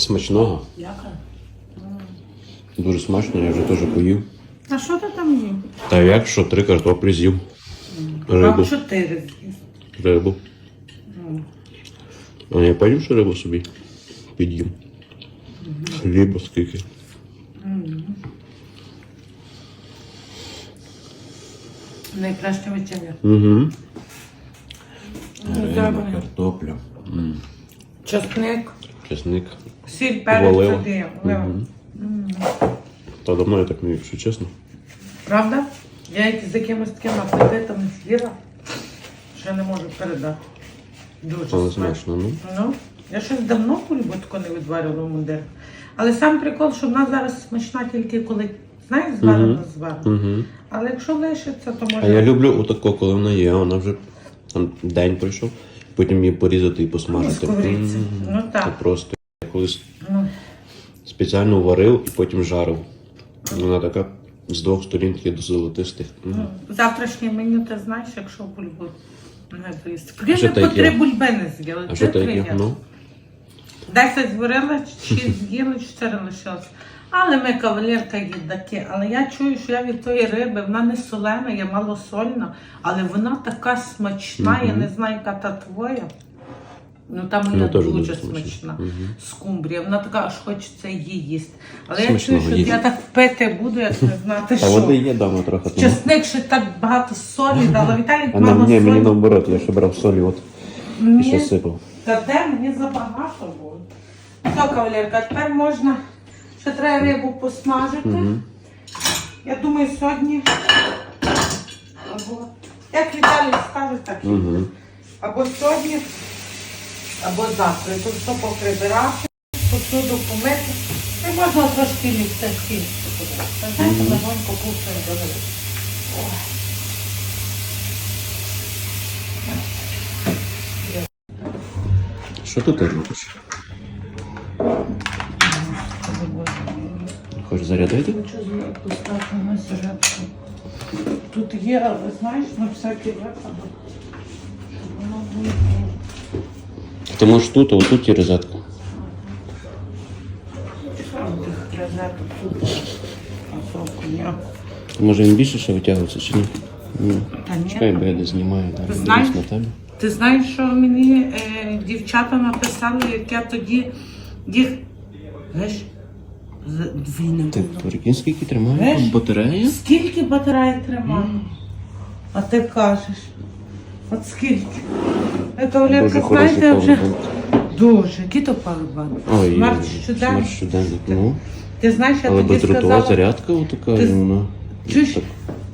Смачного. Дякую. Дуже смачно, я вже теж поїв. А що ти там їв? Та як що, три картоплі з'їв. Рибу. А чотири з'їв. Рибу. А я потім ще рибу собі під'їм. Хліба скільки. Найкраще вечеря. Угу. Треба. Картопля. М. Чесник. сіль, перець, туди. Олива. Мгм. Та давно я так не їв, якщо чесно. Правда? Я як з якимось таким апетитом з'їла, що не можу передати. Дуже Але смачно. смачно, ну. Ну, я щось давно тако не відварювала в мундирах. Але сам прикол, що вона зараз смачна тільки коли, знаєш, зварена Мгм. зварена. Угу. Але якщо лишиться, то може. А я люблю отако, коли вона є, вона вже там день пройшов, потім її порізати і посмажити. Сковорідці. Ну, так. Це просто я колись Ну, спеціально варив і потім жарив. Вона така з двох сторін таки до золотистих. Ну, завтрашнє меню ти знаєш, якщо бульбу не що ми по три бульби з'їли. А що таке? Ну, Десять зварила, шість з'їли, чотири лишилось. Але ми кавалерка їдаки. Але я чую, що я від тої риби, вона не солена, я малосольна, але вона така смачна, я не знаю, яка та твоя. Ну там вона дуже дуже смачна. Скумбрія. Вона така, аж хочеться її їсти. Але я чую, що я так пити буду, як не знати, Та води що. є дома трохи. Чесник ще так багато солі дала. Віталік, А мама нам ні, мені наоборот, я ще брав солі от і ще сипав. Та де мені забагато було. Все, кавалерка, тепер можна. Ще треба рибу посмажити. Мгм. Я думаю, сьогодні. Або, як Віталій скаже, так. Угу. Або сьогодні, або завтра. Тут все поприбирати, посуду помити. І можна трошки місце сісти. Та знаєте, легонько кухню додати. Що ти теж робиш? Зарядити? Хочу поставити на сюжетку. Тут є, але знаєш, на всякий випадок. Щоб воно було. Ти можеш тут, а отут є розетка. Тих розеток тут. А соку ні. Може він більше ще витягується чи ні? Ні. Та ні. Чекай, бо я не знімаю. Зараз Знаєш? дивлюсь на тебе. Ти знаєш, що мені е, дівчата написали, як я тоді їх. Знаєш, Ти було. прикинь, скільки тримає Знаєш? батарея? Скільки батареї тримає? А ти кажеш. От скільки? Дуже хороший знаєте, вже дуже. Який то павербанк? Ой, Смарт щоденник. Ну, Ти знаєш, я але тоді бездротова сказала, зарядка отака, Ти і вона. чуєш, так.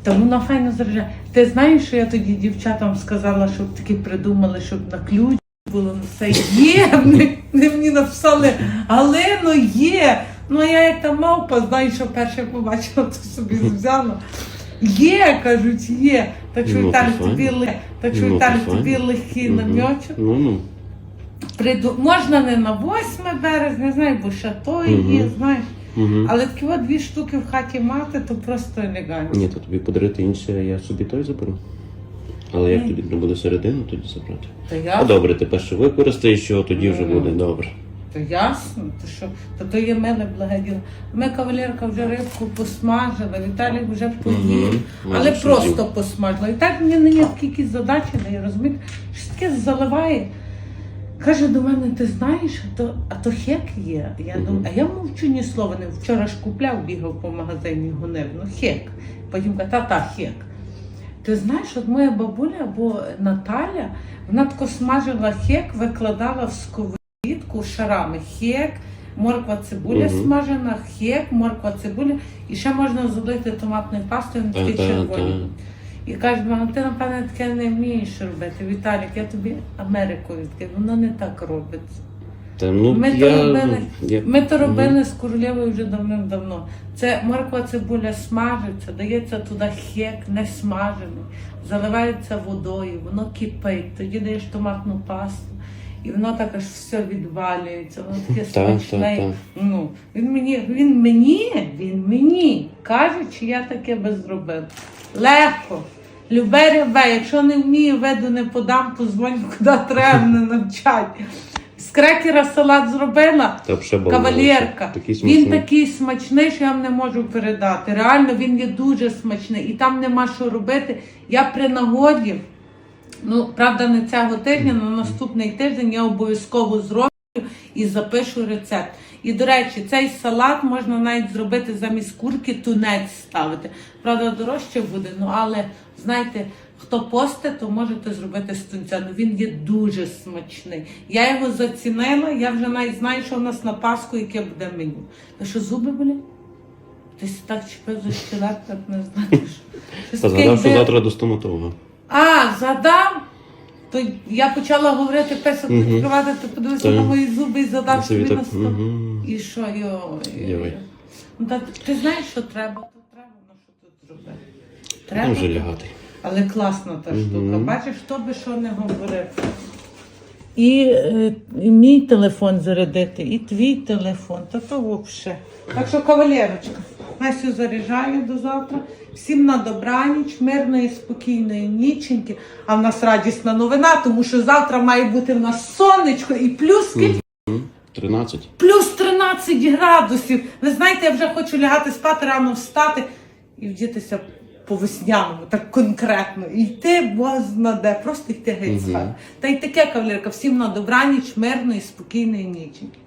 та вона файно заряджає. Ти знаєш, що я тоді дівчатам сказала, щоб таки придумали, щоб на ключ було на все є. Вони, вони мені написали, Галино, є. Ну а я як та мавпа, знаєш, що перше побачила, то собі взяла. Є, кажуть, є. Так що Ну, то тобі файно. ли- так що Ну, то Віталій файно. тобі легкий Мгм. намьочок. Ну, ну. Приду... Можна не на 8 березня, знаю, бо ще то Мгм. є, знаєш. Угу. Але такі от дві штуки в хаті мати, то просто елегантно. Ні, то тобі подарити інше, я собі той заберу. Але як тобі треба буде середину, тоді забрати. Та А добре, ти перше використаєш його, тоді вже буде добре. То ясно, то що то, то є мене благоділо. Ми кавалерка вже рибку посмажила, Віталій вже поїв, Мгм. але просто з'їв. посмажила. І так мені нині якісь задачі дає, розумієте, що таке заливає. Каже до мене, ти знаєш, а то, а то хек є. Я Мгм. думаю, а я мовчу ні слова не вчора ж купляв, бігав по магазині гонив. Ну хек. Потім каже, та-та, хек. Ти знаєш, от моя бабуля або Наталя, вона тако смажила хек, викладала в сковорідку шарами. Хек, морква цибуля Мгм. смажена, хек, морква цибуля, і ще можна залити томатною пастою, він такий Та-та-та. І каже, мама, ти напевне таке не вмієш робити. Віталік, я тобі Америку відкрив. Воно не так робиться. Та, ну, Ми то я, робили. я... Ми то робили з королевою вже давним-давно. Це морква цибуля смажиться, дається туди хек, не смажений, заливається водою, воно кипить, тоді даєш томатну пасту. І воно так аж все відвалюється, воно таке Так, смачне. Ну, він мені, він мені, він мені каже, чи я таке би зробив. Легко. Любе ребе, якщо не вмію, веду не подам, позвоню, куди треба, мене навчать. крекера салат зробила. Кавалерка. Такий він такий смачний, що я вам не можу передати. Реально, він є дуже смачний. І там нема що робити. Я при нагоді, ну, правда, не цього тижня, на наступний тиждень я обов'язково зроблю і запишу рецепт. І, до речі, цей салат можна навіть зробити замість курки, тунець ставити. Правда, дорожче буде, ну але знаєте, хто посте, то можете зробити з тунця. Ну він є дуже смачний. Я його зацінила, я вже навіть знаю, що в нас на Пасху, яке буде меню. Та що зуби болять? Ти так чіпив за щелеп, так не знаєш. Та згадав, що завтра до стоматолога. А, задам. То я почала говорити песок Мгм. відкривати, ти подивився Так. на мої зуби і задав Собі собі так, на стол. мгм. І що, йой. Йой. Ну, та, ти знаєш, що треба, то треба, ну що тут зробити. Там Треба. вже лягати. Але класна та штука. Бачиш, хто би що не говорив. І, е, і мій телефон зарядити, і твій телефон, та то взагалі. Так що, кавалерочка, Настю заряджаю до завтра. Всім на добраніч, мирної, спокійної ніченьки. А в нас радісна новина, тому що завтра має бути в нас сонечко і плюс скільки? 13. Плюс 13 градусів. Ви знаєте, я вже хочу лягати спати, рано встати і вдітися по весняному, так конкретно. І йти бозна де, просто йти геть Мгм. Та й таке, кавалерка, всім на добраніч, мирної, спокійної ніченьки.